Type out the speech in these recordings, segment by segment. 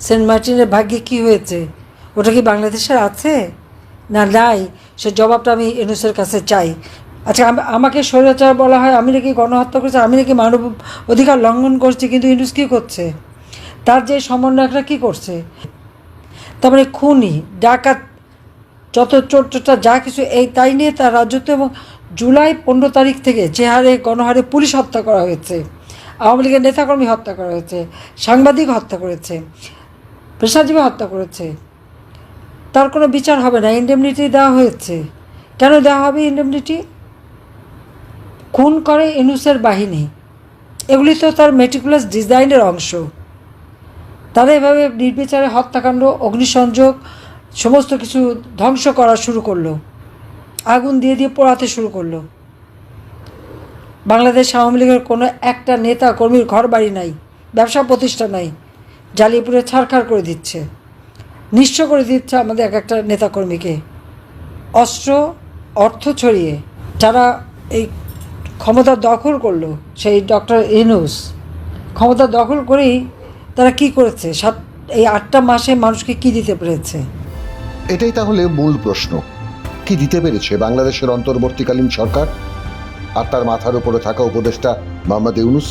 Saint মার্টিনের ভাগ্যে কি হয়েছে? ওটা কি বাংলাদেশের আছে? না, নাই। সে জবাবটা আমি ইউনুসের কাছে চাই। আচ্ছা আমাকে স্বৈরাচার বলা হয়, আমি নাকি গণহত্যা করছি, আমি নাকি মানব অধিকার লঙ্ঘন করছি, কিন্তু ইউনুস কী করছে? তার যে সমন্বয়করা কী করছে? তার মানে খুনি, ডাকাত, যত চোর চোরটা যা কিছু, এই তাই নিয়ে তার রাজত্ব এবং জুলাই পনেরো তারিখ থেকে যে হারে গণহারে পুলিশ হত্যা করা হয়েছে। আওয়ামী লীগের নেতাকর্মী হত্যা করা হয়েছে, সাংবাদিক হত্যা করেছে। পেশাজীবী হত্যা করেছে। তার কোনো বিচার হবে না ইন্ডেমনিটি দেওয়া হয়েছে। কেন দেওয়া হবে ইন্ডেমনিটি খুন করে ইনুসের বাহিনী। এগুলি তো তার মেটিকুলাস ডিজাইনের অংশ। তারা এভাবে নির্বিচারে হত্যাকাণ্ড, অগ্নিসংযোগ, সমস্ত কিছু ধ্বংস করা শুরু করল। আগুন দিয়ে দিয়ে পোড়াতে শুরু করল। বাংলাদেশ আওয়ামী লীগের কোনো একটা নেতা কর্মীর ঘর বাড়ি নাই, ব্যবসা প্রতিষ্ঠান নাই। জ্বালিয়ে পুড়ে ছাড়খাড় করে দিচ্ছে। নিঃস্ব করে দিচ্ছে আমাদের এক একটা নেতাকর্মীকে। অস্ত্র, অর্থ ছড়িয়ে যারা এই ক্ষমতা দখল করল, সেই ডক্টর ইনুস ক্ষমতা দখল করেই তারা কি করেছে? সাত, এই আটটা মাসে মানুষকে কি দিতে পেরেছে? এটাই তাহলে মূল প্রশ্ন। কি দিতে পেরেছে বাংলাদেশের অন্তর্বর্তীকালীন সরকার? আর তার মাথার উপরে থাকা উপদেষ্টা মোহাম্মদ ইউনুস?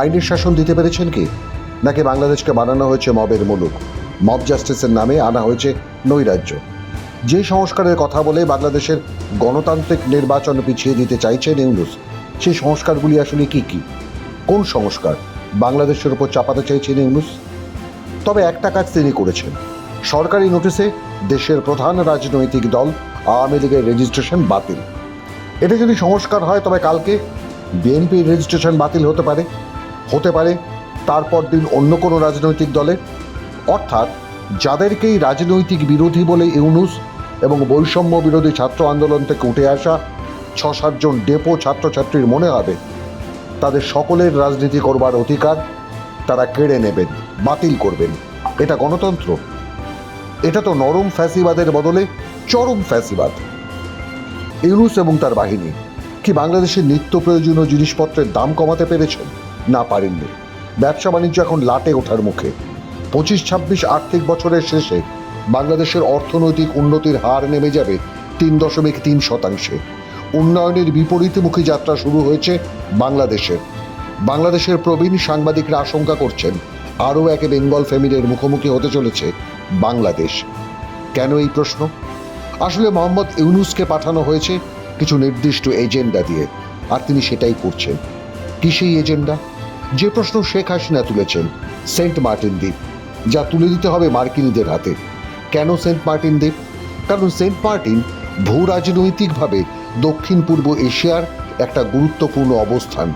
আইনের শাসন দিতে পেরেছেন কি? নাকি বাংলাদেশকে বানানো হয়েছে মবের মুলুক? মব জাস্টিসের নামে আনা হয়েছে নৈরাজ্য। যে সংস্কারের কথা বলে বাংলাদেশের গণতান্ত্রিক নির্বাচন পিছিয়ে দিতে চাইছেন ইউনুস, সেই সংস্কারগুলি আসলে কি কি? কোন সংস্কার বাংলাদেশের উপর চাপাতে চাইছেন ইউনুস? তবে একটা কাজ তিনি করেছেন। সরকারি নোটিশে দেশের প্রধান রাজনৈতিক দল আওয়ামী লীগের রেজিস্ট্রেশন বাতিল। এটা যদি সংস্কার হয়, তবে কালকে বিএনপির রেজিস্ট্রেশন বাতিল হতে পারে। হতে পারে তারপর দিন অন্য কোনো রাজনৈতিক দলের অর্থাৎ যাদেরকেই রাজনৈতিক বিরোধী বলে ইউনুস এবং বৈষম্য বিরোধী ছাত্র আন্দোলন থেকে উঠে আসা ছ সাতজন ডেপো ছাত্রছাত্রীর মনে হবে, তাদের সকলের রাজনীতি করবার অধিকার তারা কেড়ে নেবেন, বাতিল করবেন। এটা গণতন্ত্র। এটা তো নরম ফ্যাসিবাদের বদলে চরম ফ্যাসিবাদ। ইউনুস এবং তার বাহিনী, কি বাংলাদেশের নিত্য প্রয়োজনীয় জিনিসপত্রের দাম কমাতে পেরেছেন? না পারেননি। ব্যবসা বাণিজ্য এখন লাটে ওঠার মুখে। পঁচিশ, ছাব্বিশ আর্থিক বছরের শেষে বাংলাদেশের অর্থনৈতিক উন্নতির হার নেমে যাবে তিন দশমিক তিন শতাংশে। উন্নয়নের বিপরীতমুখী যাত্রা শুরু হয়েছে বাংলাদেশের বাংলাদেশের প্রবীণ সাংবাদিকরা আশঙ্কা করছেন, আরও এক বেঙ্গল ফ্যামিলির মুখোমুখি হতে চলেছে বাংলাদেশ। কেন এই প্রশ্ন? আসলে মোহাম্মদ ইউনুসকে পাঠানো হয়েছে কিছু নির্দিষ্ট এজেন্ডা দিয়ে, আর তিনি সেটাই করছেন। কি সেই এজেন্ডা? যে প্রশ্ন শেখ হাসিনা তুলেছেন, সেন্ট মার্টিন দ্বীপ, যা তুলে দিতে হবে মার্কিনীদের হাতে। কেন সেন্ট মার্টিন দ্বীপ? কারণ সেন্ট মার্টিন ভূ রাজনৈতিকভাবে দক্ষিণ পূর্ব এশিয়ার একটা গুরুত্বপূর্ণ অবস্থান।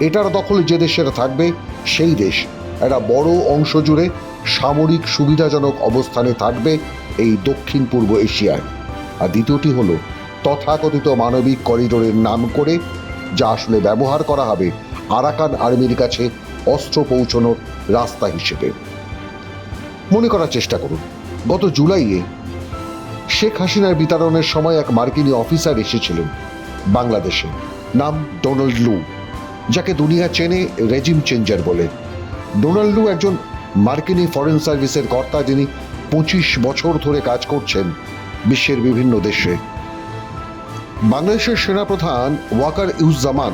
এটার দখলে যে দেশের থাকবে, সেই দেশ। একটা বড় অংশ জুড়ে সামরিক সুবিধাজনক অবস্থানে থাকবে এই দক্ষিণ পূর্ব এশিয়ায়। আর দ্বিতীয়টি হল, তথাকথিত মানবিক করিডোরের নাম করে যা আসলে ব্যবহার করা হবে আরাকান আর্মির কাছে অস্ত্র পৌঁছানোর রাস্তা হিসেবে। মনে করার চেষ্টা করুন, গত জুলাইয়ে শেখ হাসিনার বিতরণের সময় এক মার্কিনী অফিসার এসেছিলেন বাংলাদেশে, নাম ডোনাল্ড লু, যাকে দুনিয়া চেনে রেজিম চেঞ্জার বলে। ডোনাল্ড লু একজন মার্কিনী ফরেন সার্ভিসের কর্তা যিনি পঁচিশ বছর ধরে কাজ করছেন বিশ্বের বিভিন্ন দেশে। বাংলাদেশের সেনাপ্রধান ওয়াকার ইউজ্জামান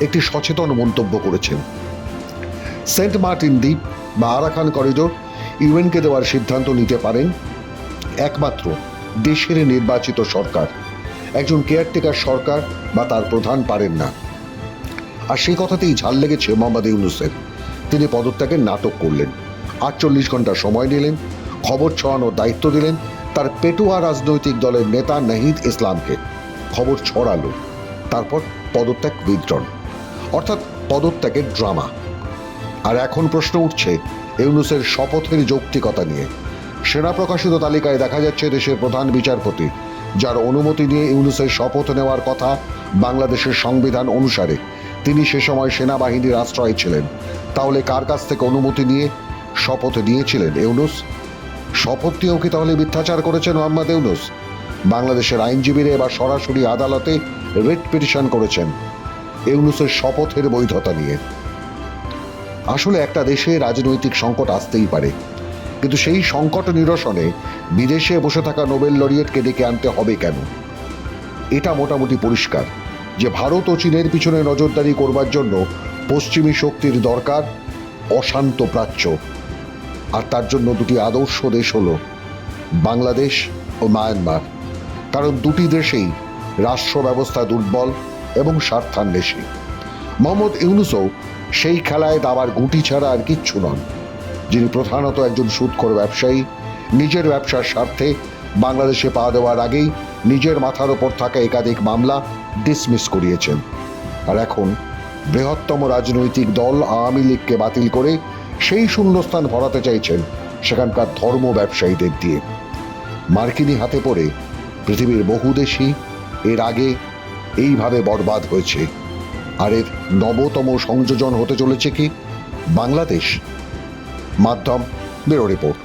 একটি সচেতন মন্তব্য করেছেন। সেন্ট মার্টিন দ্বীপ বা আরাকান করিডোর ইউএনকে দেওয়ার সিদ্ধান্ত নিতে পারেন একমাত্র দেশের নির্বাচিত সরকার। একজন কেয়ারটেকার সরকার বা তার প্রধান পারেন না। আর সেই কথাতেই ঝাল লেগেছে মোহাম্মদ ইউনুসের। তিনি পদত্যাগের নাটক করলেন। আটচল্লিশ ঘণ্টা সময় নিলেন, খবর ছড়ানোর দায়িত্ব দিলেন তার পেটুয়া রাজনৈতিক দলের নেতা নাহিদ ইসলামকে। খবর ছড়ালো, তারপর পদত্যাগ উইথড্রন অর্থাৎ পদত্যাগের ড্রামা। আর এখন প্রশ্ন উঠছে ইউনুসের শপথের যৌক্তিকতা নিয়ে। সেনা প্রকাশিত তালিকায় দেখা যাচ্ছে দেশের প্রধান বিচারপতি, যার অনুমতি নিয়ে ইউনুসের শপথ নেওয়ার কথা বাংলাদেশের সংবিধান অনুসারে। তিনি সে সময় সেনাবাহিনীর আশ্রয় ছিলেন। তাহলে কার কাছ থেকে অনুমতি নিয়ে শপথ নিয়েছিলেন ইউনুস? শপথ নিয়েও কি তাহলে মিথ্যাচার করেছেন মোহাম্মদ ইউনুস? বাংলাদেশের আইনজীবীরা এবার সরাসরি আদালতে রিট পিটিশন করেছেন। ইউনুসের শপথের বৈধতা নিয়ে। আসলে একটা দেশে রাজনৈতিক সংকট আসতেই পারে। কিন্তু সেই সংকট নিরসনে বিদেশে বসে থাকা নোবেল লরিয়েটকে ডেকে আনতে হবে কেন? এটা মোটামুটি পরিষ্কার যে ভারত ও চীনের পিছনে নজরদারি করবার জন্য পশ্চিমী শক্তির দরকার অশান্ত প্রাচ্য। আর তার জন্য দুটি আদর্শ দেশ হল বাংলাদেশ ও মায়ানমার। কারণ দুটি দেশেই রাষ্ট্র ব্যবস্থা দুর্বল এবং স্বার্থান্বেষী মোহাম্মদ ইউনুসও সেই খেলায় দাবার গুটি ছাড়া আর কিচ্ছু নন। যিনি প্রধানত একজন সুদখোর ব্যবসায়ী, নিজের ব্যবসার স্বার্থে বাংলাদেশে পা দেওয়ার আগেই নিজের মাথার ওপর থাকা একাধিক মামলা ডিসমিস করিয়েছেন। আর এখন বৃহত্তম রাজনৈতিক দল আওয়ামী লীগকে বাতিল করে সেই শূন্যস্থান ভরাতে চাইছেন সেখানকার ধর্ম ব্যবসায়ীদের দিয়ে। মার্কিনী হাতে পড়ে পৃথিবীর বহু দেশই এর আগে এইভাবে বরবাদ হয়েছে। আর এর নবতম সংযোজন হতে চলেছে কি? বাংলাদেশ। মাধ্যম ব্যুরো রিপোর্ট।